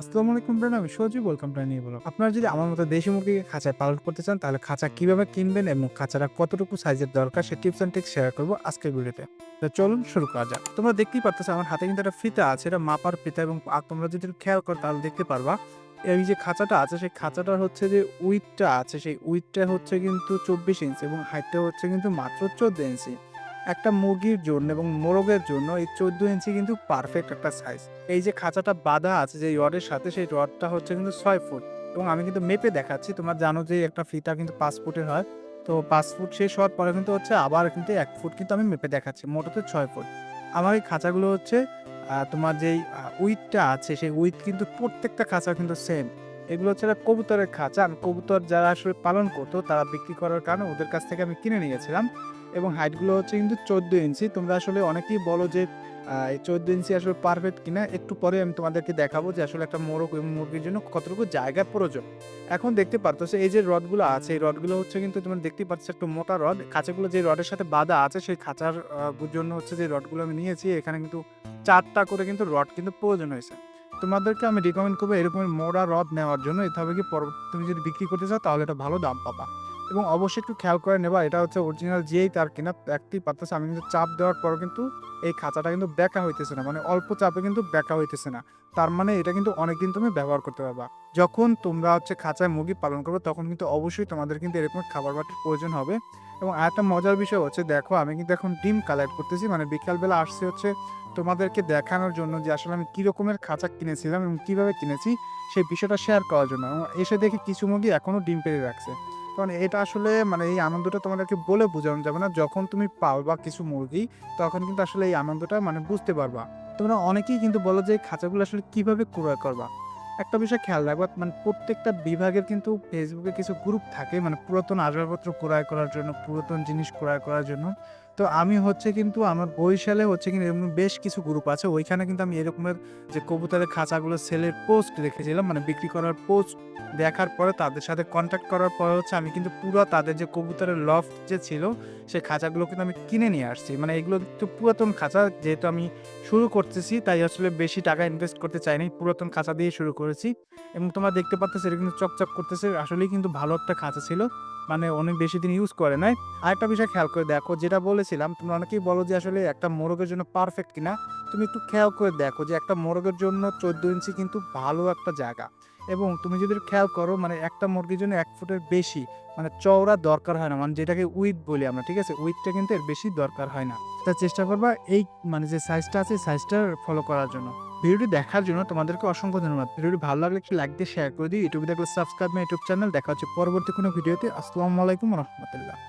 আসসালামু আলাইকুম ব্রান আমি সজীব ওয়েলকাম টু নিয়ে বলো আপনারা যদি আমার মতো দেশি মুরগিকে খাঁচায় পালন করতে চান তাহলে খাঁচা কীভাবে কিনবেন এবং খাঁচাটা কতটুকু সাইজের দরকার সে টিপস অ্যান্ড টিক্স শেয়ার করব আজকের ভিডিওতে। তো চলুন শুরু করা যাক। তোমরা দেখতেই পারতেছো আমার হাতে কিন্তু একটা ফিতা আছে এটা মাপার ফিতা এবং তোমরা যদি একটু খেয়াল করো তাহলে দেখতে পারবা। এই যে খাঁচাটা আছে সেই খাঁচাটার হচ্ছে যে উইথটা আছে সেই উইথটা হচ্ছে কিন্তু চব্বিশ ইঞ্চি এবং হাইটটা হচ্ছে কিন্তু মাত্র চোদ্দ ইঞ্চি একটা মুরগির জন্য এবং মোরগের জন্য এই চোদ্দ ইঞ্চি কিন্তু পারফেক্ট একটা সাইজ এই যে খাঁচাটা বাঁধা আছে যে রডের সাথে, সেই রডটা হচ্ছে কিন্তু ছয় ফুট। এবং আমি কিন্তু মেপে দেখাচ্ছি, তোমরা জানো যে একটা ফিতা কিন্তু পাঁচ ফুটের হয়। তো পাঁচ ফুট শেষ হওয়ার পরে কিন্তু হচ্ছে আবার কিন্তু এক ফুট কিন্তু আমি মেপে দেখাচ্ছি মোটতে ছয় ফুট। আমার এই খাঁচাগুলো হচ্ছে তোমার যেই উইথটা আছে, সেই উইথ কিন্তু প্রত্যেকটা খাঁচা কিন্তু সেম এগুলো হচ্ছে কবুতরের খাঁচা। আমি কবুতর যারা আসলে পালন করতো, তারা বিক্রি করার কারণে ওদের কাছ থেকে আমি কিনে নিয়েছিলাম। এবং হাইটগুলো হচ্ছে কিন্তু চোদ্দ ইঞ্চি তোমরা আসলে অনেকেই বলো যে এই চোদ্দ ইঞ্চি আসলে পারফেক্ট কিনা? একটু পরে আমি তোমাদেরকে দেখাবো যে আসলে একটা মোরগ এবং মুরগির জন্য কতটুকু জায়গার প্রয়োজন। এখন দেখতে পারতো এই যে রডগুলো আছে, এই রডগুলো হচ্ছে কিন্তু তোমরা দেখতে পাচ্ছ একটু মোটা রড খাঁচাগুলো যে রডের সাথে বাঁধা আছে, সেই খাঁচার জন্য হচ্ছে যে রডগুলো আমি নিয়েছি, এখানে কিন্তু চারটা করে কিন্তু রড কিন্তু প্রয়োজন হয়েছে। তোমাদেরকে আমি রিকমেন্ড করব এরকমের মোড়া রড নেওয়ার জন্য। এতে হবে কি পরবর্তী তুমি যদি বিক্রি করতে চাও, তাহলে এটা ভালো দাম পাবা। এবং অবশ্যই একটু খেয়াল করে নেবা, এটা হচ্ছে অরিজিনাল যেই তার কিনা একটি পারতেছে আমি কিন্তু চাপ দেওয়ার পর কিন্তু এই খাঁচাটা কিন্তু বেঁকা হইতেছে না মানে অল্প চাপে কিন্তু বেঁকা হইতেছে না। তার মানে এটা কিন্তু অনেকদিন তুমি ব্যবহার করতে পারবা। যখন তোমরা হচ্ছে খাঁচায় মুরগি পালন করবে, তখন কিন্তু অবশ্যই তোমাদের কিন্তু এরকম খাবার বাটির প্রয়োজন হবে। এবং আরেকটা মজার বিষয় হচ্ছে, দেখো আমি কিন্তু এখন ডিম কালেক্ট করতেছি মানে বিকালবেলা আসছে হচ্ছে তোমাদেরকে দেখানোর জন্য যে আসলে আমি কী রকমের খাঁচা কিনেছিলাম এবং কীভাবে কিনেছি, সেই বিষয়টা শেয়ার করার জন্য। এসে দেখি কিছু মুরগি এখনও ডিম পেড়ে রাখছে। কারণ এটা আসলে মানে এই আনন্দটা তোমাদেরকে বলে বোঝানো যাবে না। যখন তুমি পালবা কিছু মুরগি, তখন কিন্তু আসলে এই আনন্দটা মানে বুঝতে পারবা। তোমরা অনেকেই কিন্তু বলো যে খাঁচাগুলো আসলে কীভাবে ক্রয় করবা। একটা বিষয় খেয়াল রাখবা মানে প্রত্যেকটা বিভাগের কিন্তু ফেসবুকে কিছু গ্রুপ থাকে মানে পুরাতন আসবাবপত্র ক্রয় করার জন্য, পুরাতন জিনিস ক্রয় করার জন্য। তো আমি হচ্ছে কিন্তু আমার বরিশালে হচ্ছে কিন্তু এরকম বেশ কিছু গ্রুপ আছে। ওইখানে কিন্তু আমি এরকমের যে কবুতরের খাঁচাগুলো সেলের পোস্ট দেখেছিলাম মানে বিক্রি করার পোস্ট দেখার পরে তাদের সাথে কন্ট্যাক্ট করার পরে হচ্ছে আমি কিন্তু পুরো তাদের যে কবুতরের লফট যে ছিল, সেই খাঁচাগুলো কিন্তু আমি কিনে নিয়ে আসছি। মানে এগুলো একটু পুরাতন খাঁচা যেহেতু আমি শুরু করতেছি, তাই আসলে বেশি টাকা ইনভেস্ট করতে চাইনি। পুরাতন খাঁচা দিয়ে শুরু করেছি। এবং তোমরা দেখতে পাচ্ছ এটা কিন্তু চকচক করতেছে, আসলেই কিন্তু ভালো একটা খাঁচা ছিল। মানে অনেক বেশি দিন ইউজ করে নাই। আরেকটা বিষয় খেয়াল করে দেখো, যেটা বলেছিলাম, তোমরা অনেকেই বলো যে আসলে একটা মোরগের জন্য পারফেক্ট কিনা। তুমি একটু খেয়াল করে দেখো যে একটা মোরগের জন্য চোদ্দ ইঞ্চি কিন্তু ভালো একটা জায়গা। এবং তুমি যদি খেয়াল করো মানে একটা মুরগির জন্য এক ফুটের বেশি মানে চওড়া দরকার হয় না। মানে যেটাকে উইথ বলি আমরা, ঠিক আছে? উইথটা কিন্তু এর বেশি দরকার হয় না। তা চেষ্টা করবা এই মানে যে সাইজটা আছে সাইজটা ফলো করার জন্য। ভিডিওটি দেখার জন্য তোমাদেরকে অসংখ্য ধন্যবাদ। ভিডিওটি ভালো লাগলে একটু লাইক দিয়ে শেয়ার করে দিই ইউটিউবে দেখলে সাবস্ক্রাইব মাই ইউটিউব চ্যানেল দেখা হচ্ছে পরবর্তী কোনো ভিডিওতে। আসসালামু আলাইকুম রহমতুল্লাহ।